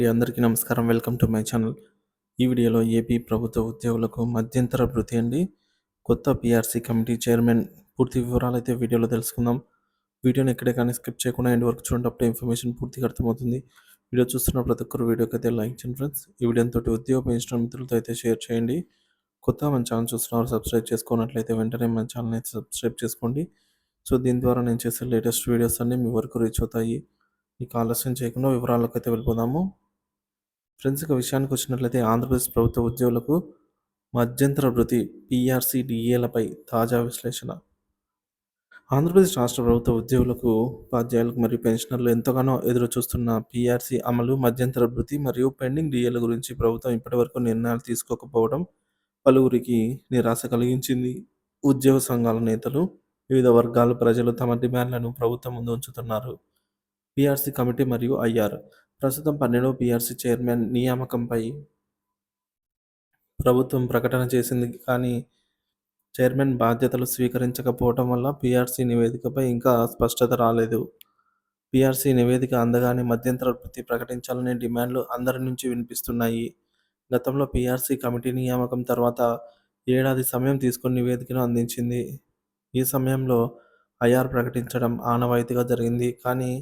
అండి. అందరికీ నమస్కారం. Welcome to my channel. ఈ వీడియోలో ఏపీ ప్రభుత్వ ఉద్యోగులకు మధ్యంతర భృతి అండి. కొత్త పిఆర్సీ కమిటీ చైర్మన్ పూర్తి వివరాలు అయితే వీడియోలో తెలుసుకుందాం. వీడియోని ఎక్కడే కానీ స్కిప్ చేయకుండా ఎండ్ వరకు చూడండి ఇన్ఫర్మేషన్ పూర్తిగా అర్థమవుతుంది. వీడియో చూస్తున్న ప్రతి ఒక్కరు వీడియోకి అయితే లైక్ చేయండి ఫ్రెండ్స్. ఈ వీడియోతో ఉద్యోగ పెంచిన మిత్రులతో అయితే షేర్ చేయండి. కొత్త మన ఛానల్ చూస్తున్నారు సబ్స్క్రైబ్ చేసుకున్నట్లయితే వెంటనే మన ఛానల్ అయితే సబ్స్క్రైబ్ చేసుకోండి. సో దీని ద్వారా నేను చేసే లేటెస్ట్ వీడియోస్ అన్నీ మీ వరకు రీచ్ అవుతాయి. ఇక ఆలస్యం చేయకుండా వివరాలకు అయితే వెళ్ళిపోదాము. ఫ్రెండ్స్ ఇక విషయానికి వచ్చినట్లయితే ఆంధ్రప్రదేశ్ ప్రభుత్వ ఉద్యోగులకు మధ్యంతర వృత్తి పిఆర్సీ డిఏలపై తాజా విశ్లేషణ. ఆంధ్రప్రదేశ్ రాష్ట్ర ప్రభుత్వ ఉద్యోగులకు ఉపాధ్యాయులకు మరియు పెన్షనర్లు ఎంతగానో ఎదురు చూస్తున్న పిఆర్సీ అమలు మధ్యంతర వృత్తి మరియు పెండింగ్ డిఏల గురించి ప్రభుత్వం ఇప్పటివరకు నిర్ణయాలు తీసుకోకపోవడం పలువురికి నిరాశ కలిగించింది. ఉద్యోగ సంఘాల నేతలు వివిధ వర్గాల ప్రజలు తమ డిమాండ్లను ప్రభుత్వం ముందు ఉంచుతున్నారు. పిఆర్సీ కమిటీ మరియు ఐఆర్ ప్రస్తుతం పన్నెండవ పిఆర్సీ చైర్మన్ నియామకంపై ప్రభుత్వం ప్రకటన చేసింది. కానీ చైర్మన్ బాధ్యతలు స్వీకరించకపోవటం వల్ల పిఆర్సీ నివేదికపై ఇంకా స్పష్టత రాలేదు. పిఆర్సీ నివేదిక అందగానే మధ్యంతర వృత్తి ప్రకటించాలనే డిమాండ్లు అందరి నుంచి వినిపిస్తున్నాయి. గతంలో పిఆర్సీ కమిటీ నియామకం తర్వాత ఏడాది సమయం తీసుకుని నివేదికను అందించింది. ఈ సమయంలో ఐఆర్ ప్రకటించడం ఆనవాయితీగా జరిగింది. కానీ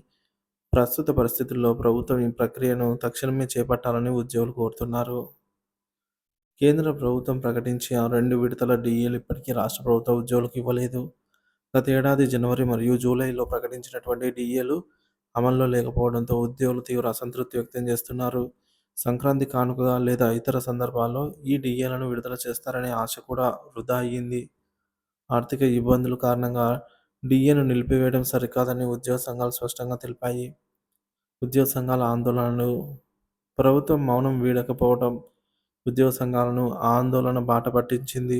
ప్రస్తుత పరిస్థితుల్లో ప్రభుత్వం ఈ ప్రక్రియను తక్షణమే చేపట్టాలని ఉద్యోగులు కోరుతున్నారు. కేంద్ర ప్రభుత్వం ప్రకటించిన రెండు విడతల డిఏలు ఇప్పటికీ రాష్ట్ర ప్రభుత్వ ఉద్యోగులకు ఇవ్వలేదు. గత ఏడాది జనవరి మరియు జూలైలో ప్రకటించినటువంటి డిఏలు అమల్లో లేకపోవడంతో ఉద్యోగులు తీవ్ర అసంతృప్తి వ్యక్తం చేస్తున్నారు. సంక్రాంతి కానుకగా లేదా ఇతర సందర్భాల్లో ఈ డిఏలను విడుదల చేస్తారనే ఆశ కూడా వృధా అయ్యింది. ఆర్థిక ఇబ్బందుల కారణంగా డిఏను నిలిపివేయడం సరికాదని ఉద్యోగ సంఘాలు స్పష్టంగా తెలిపాయి. ఉద్యోగ సంఘాల ఆందోళనలు ప్రభుత్వం మౌనం వీడకపోవడం ఉద్యోగ సంఘాలను ఆందోళన బాట పట్టించింది.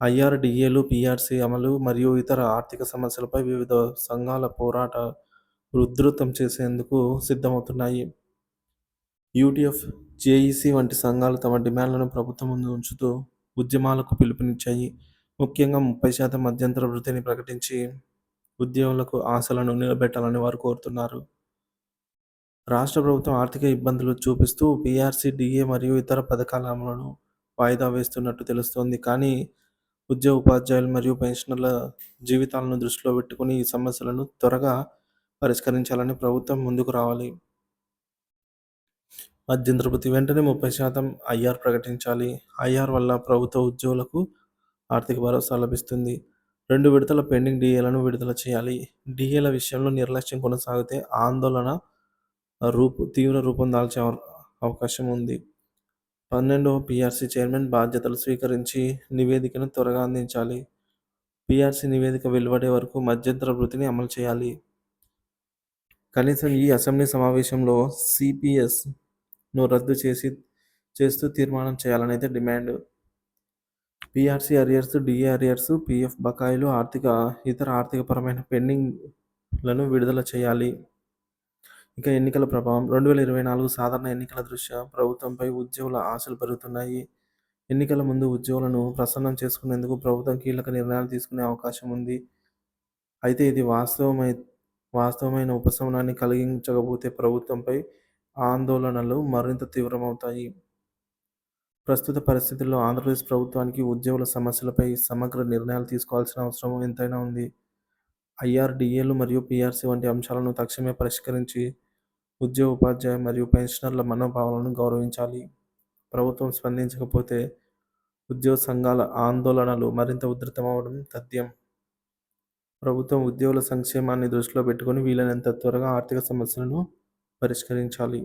ఐఆర్డిఏలు పిఆర్సీ అమలు మరియు ఇతర ఆర్థిక సమస్యలపై వివిధ సంఘాల పోరాట ఉధృతం చేసేందుకు సిద్ధమవుతున్నాయి. యూటీఎఫ్ జేఈసీ వంటి సంఘాలు తమ డిమాండ్లను ప్రభుత్వం ముందు ఉంచుతూ ఉద్యమాలకు పిలుపునిచ్చాయి. ముఖ్యంగా ముప్పై శాతం మధ్యంతర వృత్తిని ప్రకటించి ఉద్యోగులకు ఆశలను నిలబెట్టాలని వారు కోరుతున్నారు. రాష్ట్ర ప్రభుత్వం ఆర్థిక ఇబ్బందులు చూపిస్తూ పీఆర్సీ డిఏ మరియు ఇతర పథకాల అమలును వాయిదా వేస్తున్నట్టు తెలుస్తోంది. కానీ ఉద్యోగ ఉపాధ్యాయులు మరియు పెన్షనర్ల జీవితాలను దృష్టిలో పెట్టుకుని ఈ సమస్యలను త్వరగా పరిష్కరించాలని ప్రభుత్వం ముందుకు రావాలి. మధ్యంతర వృత్తి వెంటనే ముప్పై శాతం ఐఆర్ ప్రకటించాలి. ఐఆర్ వల్ల ప్రభుత్వ ఉద్యోగులకు ఆర్థిక భరోసా లభిస్తుంది. రెండు విడతల పెండింగ్ డిఏలను విడుదల చేయాలి. డిఏల విషయంలో నిర్లక్ష్యం కొనసాగితే ఆందోళన రూపు తీవ్ర రూపం దాల్చే అవకాశం ఉంది. పన్నెండవ పిఆర్సీ చైర్మన్ బాధ్యతలు స్వీకరించి నివేదికను త్వరగా అందించాలి. పిఆర్సీ నివేదిక వెలువడే వరకు మధ్యంతర వృత్తిని అమలు చేయాలి. కనీసం ఈ అసెంబ్లీ సమావేశంలో సిపిఎస్ను రద్దు చేసి చేస్తూ తీర్మానం చేయాలని అయితే demand. PRC arrears DA arrears PF బకాయిలు ఆర్థిక ఇతర ఆర్థికపరమైన పెండింగ్లను విడుదల చేయాలి. ఇక ఎన్నికల ప్రభావం. రెండు వేల ఇరవై నాలుగు సాధారణ ఎన్నికల దృష్ట్యా ప్రభుత్వంపై ఉద్యోగుల ఆశలు పెరుగుతున్నాయి. ఎన్నికల ముందు ఉద్యోగులను ప్రసన్నం చేసుకునేందుకు ప్రభుత్వం కీలక నిర్ణయాలు తీసుకునే అవకాశం ఉంది. అయితే ఇది వాస్తవమై వాస్తవమైన ఉపశమనాన్ని కలిగించకపోతే ప్రభుత్వంపై ఆందోళనలు మరింత తీవ్రమవుతాయి. ప్రస్తుత పరిస్థితుల్లో ఆంధ్రప్రదేశ్ ప్రభుత్వానికి ఉద్యోగుల సమస్యలపై సమగ్ర నిర్ణయాలు తీసుకోవాల్సిన అవసరం ఎంతైనా ఉంది. ఐఆర్డిఏలు మరియు పిఆర్సీ వంటి అంశాలను తక్షణమే పరిష్కరించి ఉద్యోగ ఉపాధ్యాయ మరియు పెన్షనర్ల మనోభావాలను గౌరవించాలి. ప్రభుత్వం స్పందించకపోతే ఉద్యోగ సంఘాల ఆందోళనలు మరింత ఉధృతమవడం తథ్యం. ప్రభుత్వం ఉద్యోగుల సంక్షేమాన్ని దృష్టిలో పెట్టుకొని వీలైనంత త్వరగా ఆర్థిక సమస్యలను పరిష్కరించాలి.